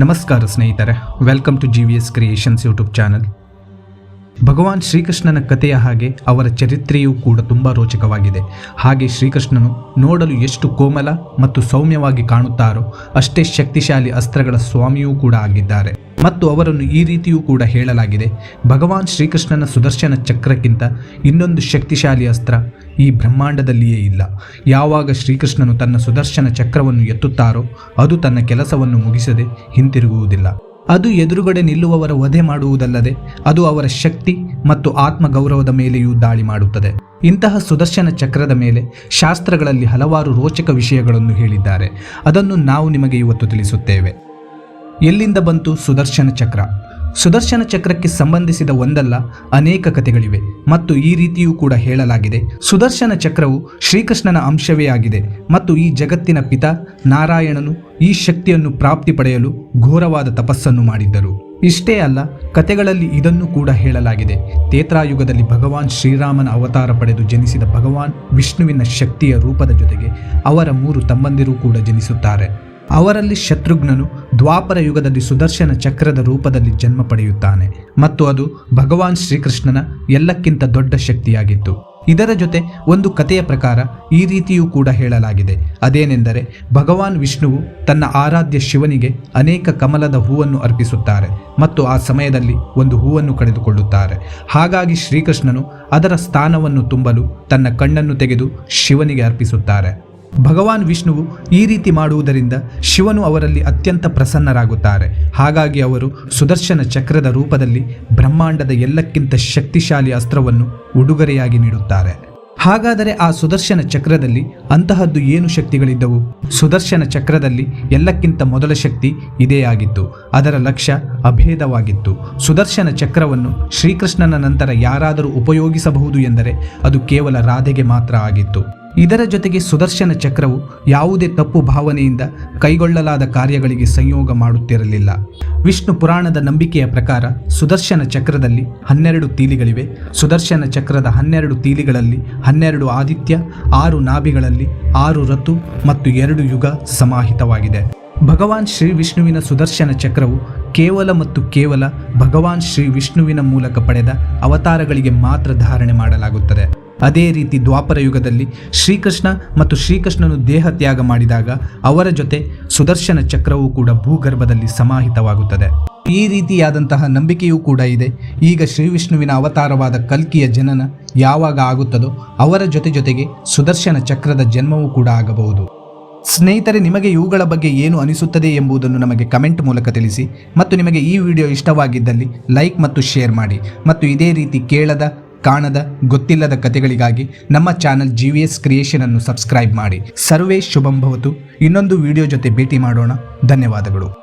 ನಮಸ್ಕಾರ ಸ್ನೇಹಿತರೆ welcome to G V S creations YouTube channel ಭಗವಾನ್ ಶ್ರೀಕೃಷ್ಣನ ಕಥೆಯ ಹಾಗೆ ಅವರ ಚರಿತ್ರೆಯೂ ಕೂಡ ತುಂಬ ರೋಚಕವಾಗಿದೆ. ಹಾಗೆ ಶ್ರೀಕೃಷ್ಣನು ನೋಡಲು ಎಷ್ಟು ಕೋಮಲ ಮತ್ತು ಸೌಮ್ಯವಾಗಿ ಕಾಣುತ್ತಾರೋ ಅಷ್ಟೇ ಶಕ್ತಿಶಾಲಿ ಅಸ್ತ್ರಗಳ ಸ್ವಾಮಿಯೂ ಕೂಡ ಆಗಿದ್ದಾರೆ. ಮತ್ತು ಅವರನ್ನು ಈ ರೀತಿಯೂ ಕೂಡ ಹೇಳಲಾಗಿದೆ. ಭಗವಾನ್ ಶ್ರೀಕೃಷ್ಣನ ಸುದರ್ಶನ ಚಕ್ರಕ್ಕಿಂತ ಇನ್ನೊಂದು ಶಕ್ತಿಶಾಲಿ ಅಸ್ತ್ರ ಈ ಬ್ರಹ್ಮಾಂಡದಲ್ಲಿಯೇ ಇಲ್ಲ. ಯಾವಾಗ ಶ್ರೀಕೃಷ್ಣನು ತನ್ನ ಸುದರ್ಶನ ಚಕ್ರವನ್ನು ಎತ್ತುತ್ತಾರೋ ಅದು ತನ್ನ ಕೆಲಸವನ್ನು ಮುಗಿಸದೆ ಹಿಂತಿರುಗುವುದಿಲ್ಲ. ಅದು ಎದುರುಗಡೆ ನಿಲ್ಲುವವರ ವಧೆ ಮಾಡುವುದಲ್ಲದೆ ಅದು ಅವರ ಶಕ್ತಿ ಮತ್ತು ಆತ್ಮಗೌರವದ ಮೇಲೆಯೂ ದಾಳಿ ಮಾಡುತ್ತದೆ. ಇಂತಹ ಸುದರ್ಶನ ಚಕ್ರದ ಮೇಲೆ ಶಾಸ್ತ್ರಗಳಲ್ಲಿ ಹಲವಾರು ರೋಚಕ ವಿಷಯಗಳನ್ನು ಹೇಳಿದ್ದಾರೆ. ಅದನ್ನು ನಾವು ನಿಮಗೆ ಇವತ್ತು ತಿಳಿಸುತ್ತೇವೆ. ಎಲ್ಲಿಂದ ಬಂತು ಸುದರ್ಶನ ಚಕ್ರ? ಸುದರ್ಶನ ಚಕ್ರಕ್ಕೆ ಸಂಬಂಧಿಸಿದ ಒಂದಲ್ಲ ಅನೇಕ ಕಥೆಗಳಿವೆ ಮತ್ತು ಈ ರೀತಿಯೂ ಕೂಡ ಹೇಳಲಾಗಿದೆ. ಸುದರ್ಶನ ಚಕ್ರವು ಶ್ರೀಕೃಷ್ಣನ ಅಂಶವೇ ಆಗಿದೆ ಮತ್ತು ಈ ಜಗತ್ತಿನ ಪಿತ ನಾರಾಯಣನು ಈ ಶಕ್ತಿಯನ್ನು ಪ್ರಾಪ್ತಿ ಪಡೆಯಲು ಘೋರವಾದ ತಪಸ್ಸನ್ನು ಮಾಡಿದ್ದರು. ಇಷ್ಟೇ ಅಲ್ಲ ಕತೆಗಳಲ್ಲಿ ಇದನ್ನು ಕೂಡ ಹೇಳಲಾಗಿದೆ. ತೇತ್ರಾಯುಗದಲ್ಲಿ ಭಗವಾನ್ ಶ್ರೀರಾಮನ ಅವತಾರ ಪಡೆದು ಜನಿಸಿದ ಭಗವಾನ್ ವಿಷ್ಣುವಿನ ಶಕ್ತಿಯ ರೂಪದ ಜೊತೆಗೆ ಅವರ ಮೂರು ತಮ್ಮಂದಿರು ಕೂಡ ಜನಿಸುತ್ತಾರೆ. ಅವರಲ್ಲಿ ಶತ್ರುಘ್ನನು ದ್ವಾಪರ ಯುಗದಲ್ಲಿ ಸುದರ್ಶನ ಚಕ್ರದ ರೂಪದಲ್ಲಿ ಜನ್ಮ ಪಡೆಯುತ್ತಾನೆ ಮತ್ತು ಅದು ಭಗವಾನ್ ಶ್ರೀಕೃಷ್ಣನ ಎಲ್ಲಕ್ಕಿಂತ ದೊಡ್ಡ ಶಕ್ತಿಯಾಗಿತ್ತು. ಇದರ ಜೊತೆ ಒಂದು ಕಥೆಯ ಪ್ರಕಾರ ಈ ರೀತಿಯೂ ಕೂಡ ಹೇಳಲಾಗಿದೆ. ಅದೇನೆಂದರೆ ಭಗವಾನ್ ವಿಷ್ಣುವು ತನ್ನ ಆರಾಧ್ಯ ಶಿವನಿಗೆ ಅನೇಕ ಕಮಲದ ಹೂವನ್ನು ಅರ್ಪಿಸುತ್ತಾರೆ ಮತ್ತು ಆ ಸಮಯದಲ್ಲಿ ಒಂದು ಹೂವನ್ನು ಕಳೆದುಕೊಳ್ಳುತ್ತಾರೆ. ಹಾಗಾಗಿ ಶ್ರೀಕೃಷ್ಣನು ಅದರ ಸ್ಥಾನವನ್ನು ತುಂಬಲು ತನ್ನ ಕಣ್ಣನ್ನು ತೆಗೆದು ಶಿವನಿಗೆ ಅರ್ಪಿಸುತ್ತಾರೆ. ಭಗವಾನ್ ವಿಷ್ಣುವು ಈ ರೀತಿ ಮಾಡುವುದರಿಂದ ಶಿವನು ಅವರಲ್ಲಿ ಅತ್ಯಂತ ಪ್ರಸನ್ನರಾಗುತ್ತಾರೆ. ಹಾಗಾಗಿ ಅವರು ಸುದರ್ಶನ ಚಕ್ರದ ರೂಪದಲ್ಲಿ ಬ್ರಹ್ಮಾಂಡದ ಎಲ್ಲಕ್ಕಿಂತ ಶಕ್ತಿಶಾಲಿ ಅಸ್ತ್ರವನ್ನು ಉಡುಗೊರೆಯಾಗಿ ನೀಡುತ್ತಾರೆ. ಹಾಗಾದರೆ ಆ ಸುದರ್ಶನ ಚಕ್ರದಲ್ಲಿ ಅಂತಹದ್ದು ಏನು ಶಕ್ತಿಗಳಿದ್ದವು? ಸುದರ್ಶನ ಚಕ್ರದಲ್ಲಿ ಎಲ್ಲಕ್ಕಿಂತ ಮೊದಲ ಶಕ್ತಿ ಇದೇ ಆಗಿತ್ತು ಅದರ ಲಕ್ಷ್ಯ ಅಭೇದವಾಗಿತ್ತು. ಸುದರ್ಶನ ಚಕ್ರವನ್ನು ಶ್ರೀಕೃಷ್ಣನ ನಂತರ ಯಾರಾದರೂ ಉಪಯೋಗಿಸಬಹುದು ಎಂದರೆ ಅದು ಕೇವಲ ರಾಧೆಗೆ ಮಾತ್ರ ಆಗಿತ್ತು. ಇದರ ಜೊತೆಗೆ ಸುದರ್ಶನ ಚಕ್ರವು ಯಾವುದೇ ತಪ್ಪು ಭಾವನೆಯಿಂದ ಕೈಗೊಳ್ಳಲಾದ ಕಾರ್ಯಗಳಿಗೆ ಸಂಯೋಗ ಮಾಡುತ್ತಿರಲಿಲ್ಲ. ವಿಷ್ಣು ಪುರಾಣದ ನಂಬಿಕೆಯ ಪ್ರಕಾರ ಸುದರ್ಶನ ಚಕ್ರದಲ್ಲಿ ಹನ್ನೆರಡು ತೀಲಿಗಳಿವೆ. ಸುದರ್ಶನ ಚಕ್ರದ ಹನ್ನೆರಡು ತೀಲಿಗಳಲ್ಲಿ ಹನ್ನೆರಡು ಆದಿತ್ಯ, ಆರು ನಾಭಿಗಳಲ್ಲಿ ಆರು ಋತು ಮತ್ತು ಎರಡು ಯುಗ ಸಮಾಹಿತವಾಗಿದೆ. ಭಗವಾನ್ ಶ್ರೀ ವಿಷ್ಣುವಿನ ಸುದರ್ಶನ ಚಕ್ರವು ಕೇವಲ ಮತ್ತು ಕೇವಲ ಭಗವಾನ್ ಶ್ರೀ ವಿಷ್ಣುವಿನ ಮೂಲಕ ಪಡೆದ ಅವತಾರಗಳಿಗೆ ಮಾತ್ರ ಧಾರಣೆ ಮಾಡಲಾಗುತ್ತದೆ. ಅದೇ ರೀತಿ ದ್ವಾಪರ ಯುಗದಲ್ಲಿ ಶ್ರೀಕೃಷ್ಣ ಮತ್ತು ಶ್ರೀಕೃಷ್ಣನು ದೇಹ ತ್ಯಾಗ ಮಾಡಿದಾಗ ಅವರ ಜೊತೆ ಸುದರ್ಶನ ಚಕ್ರವೂ ಕೂಡ ಭೂಗರ್ಭದಲ್ಲಿ ಸಮಾಹಿತವಾಗುತ್ತದೆ. ಈ ರೀತಿಯಾದಂತಹ ನಂಬಿಕೆಯೂ ಕೂಡ ಇದೆ. ಈಗ ಶ್ರೀ ವಿಷ್ಣುವಿನ ಅವತಾರವಾದ ಕಲ್ಕಿಯ ಜನನ ಯಾವಾಗ ಆಗುತ್ತದೋ ಅವರ ಜೊತೆ ಜೊತೆಗೆ ಸುದರ್ಶನ ಚಕ್ರದ ಜನ್ಮವೂ ಕೂಡ ಆಗಬಹುದು. ಸ್ನೇಹಿತರೆ, ನಿಮಗೆ ಇವುಗಳ ಬಗ್ಗೆ ಏನು ಅನಿಸುತ್ತದೆ ಎಂಬುದನ್ನು ನಮಗೆ ಕಮೆಂಟ್ ಮೂಲಕ ತಿಳಿಸಿ ಮತ್ತು ನಿಮಗೆ ಈ ವಿಡಿಯೋ ಇಷ್ಟವಾಗಿದ್ದಲ್ಲಿ ಲೈಕ್ ಮತ್ತು ಶೇರ್ ಮಾಡಿ ಮತ್ತು ಇದೇ ರೀತಿ ಕೇಳದ ಕಾಣದ ಗೊತ್ತಿಲ್ಲದ ಕಥೆಗಳಿಗಾಗಿ ನಮ್ಮ channel G V S creation ಅನ್ನು ಸಬ್ಸ್ಕ್ರೈಬ್ ಮಾಡಿ. ಸರ್ವೇ ಶುಭಂ ಭವತು. ಇನ್ನೊಂದು ವಿಡಿಯೋ ಜೊತೆ ಭೇಟಿ ಮಾಡೋಣ. ಧನ್ಯವಾದಗಳು.